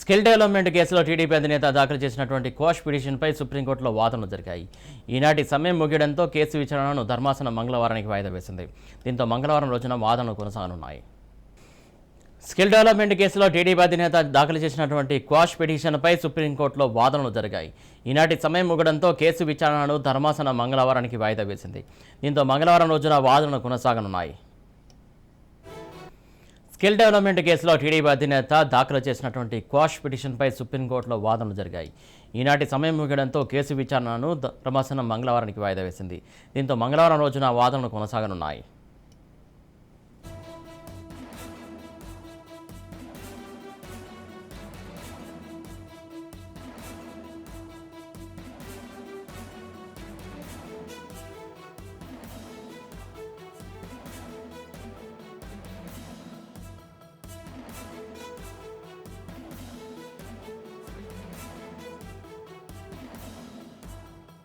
Skill development కేసులో TDP అధినేత దాఖలు చేసినటువంటి కోష్ పిటిషన్పై సుప్రీంకోర్టులో వాదనలు జరిగాయి. ఈనాటి సమయం ముగియడంతో కేసు విచారణను ధర్మాసనం మంగళవారానికి వాయిదా వేసింది. దీంతో మంగళవారం రోజున వాదనలు కొనసాగనున్నాయి. స్కిల్ డెవలప్మెంట్ కేసులో టీడీపీ అధినేత దాఖలు చేసినటువంటి క్వాష్ పిటిషన్పై సుప్రీంకోర్టులో వాదనలు జరిగాయి. ఈనాటి సమయం ముగడంతో కేసు విచారణను ధర్మాసనం మంగళవారానికి వాయిదా వేసింది. దీంతో మంగళవారం రోజున వాదనలు కొనసాగనున్నాయి. స్కిల్ డెవలప్మెంట్ కేసులో టీడీపీ అధినేత దాఖలు చేసినటువంటి క్వాష్ పిటిషన్పై సుప్రీంకోర్టులో వాదనలు జరిగాయి. ఈనాటి సమయం ముగియడంతో కేసు విచారణను ధర్మాసనం మంగళవారానికి వాయిదా వేసింది. దీంతో మంగళవారం రోజున వాదనలు కొనసాగనున్నాయి.